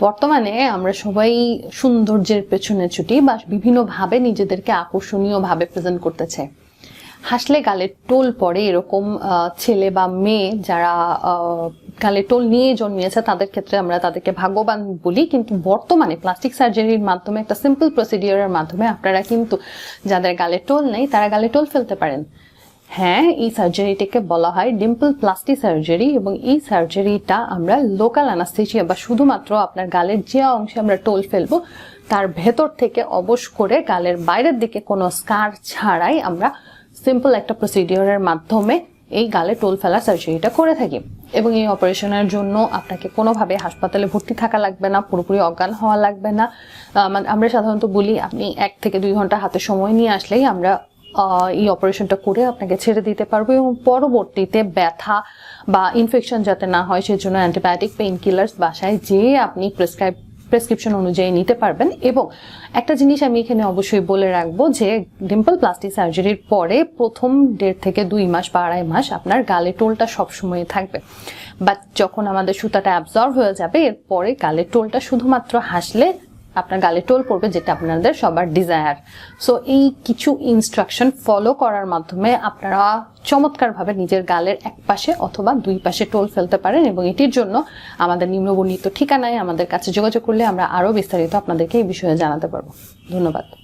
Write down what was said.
বর্তমানে আমরা সবাই সৌন্দর্যের পেছনে ছুটি বা বিভিন্নভাবে নিজেদেরকে আকর্ষণীয়ভাবে প্রেজেন্ট করতে চাই হাসলে গালে টোল পড়ে এরকম ছেলে বা মেয়ে যারা গালে টোল নিয়ে জন্মিয়েছে, তাদের ক্ষেত্রে আমরা তাদেরকে ভাগ্যবান বলি। কিন্তু বর্তমানে প্লাস্টিক সার্জারির মাধ্যমে, একটা সিম্পল প্রসিডিওরের মাধ্যমে আপনারা কিন্তু যাদের গালে টোল নেই, তারা গালে টোল ফেলতে পারেন। হ্যাঁ এই সার্জারিটাকে বলা হয় ডিম্পল প্লাস্টিক সার্জারি এবং এই সার্জারিটা আমরা লোকাল অ্যানাস্থেশিয়া বা শুধুমাত্র আপনার গালের যে অংশে আমরা টোল ফেলব, তার ভেতর থেকে অবশ করে গালের বাইরের দিকে কোনো স্কার ছাড়াই আমরা সিম্পল একটা প্রসিডিওরের মাধ্যমে এই গালে টোল ফেলা সার্জারিটা করে থাকি। এবং এই অপারেশনের জন্য আপনাকে কোনোভাবে হাসপাতালে ভর্তি থাকা লাগবে না, পুরোপুরি অজ্ঞান হওয়া লাগবে না। মানে আমরা সাধারণত বলি, আপনি এক থেকে দুই ঘণ্টা হাতে সময় নিয়ে আসলেই আমরা এই অপারেশনটা করে আপনাকে ছেড়ে দিতে পারব এবং পরবর্তীতে ব্যথা বা ইনফেকশন যাতে না হয়, সেজন্য অ্যান্টিবায়োটিক পেইন কিলার্স বাসায় যেয়ে আপনি প্রেসক্রাইব প্রেসক্রিপশন অনুযায়ী নিতে পারবেন। এবং একটা জিনিস আমি এখানে অবশ্যই বলে রাখব যে ডিম্পল প্লাস্টিক সার্জারির পরে প্রথম দেড় থেকে দুই মাস বা আড়াই মাস আপনার গালে টোলটা সবসময় থাকবে। বাট যখন আমাদের সুতাটা অ্যাবজর্ভ হয়ে যাবে, এরপরে গালে টোলটা শুধুমাত্র হাসলে আপনার গালে টোল পড়বে, যেটা আপনাদের সবার ডিজায়ার সো এই কিছু ইনস্ট্রাকশন ফলো করার মাধ্যমে আপনারা চমৎকারভাবে নিজের গালের এক পাশে অথবা দুই পাশে টোল ফেলতে পারেন এবং এটির জন্য আমাদের নিম্নবর্ণিত ঠিকানায় আমাদের কাছে যোগাযোগ করলে আমরা আরও বিস্তারিত আপনাদেরকে এই বিষয়ে জানাতে পারব। ধন্যবাদ।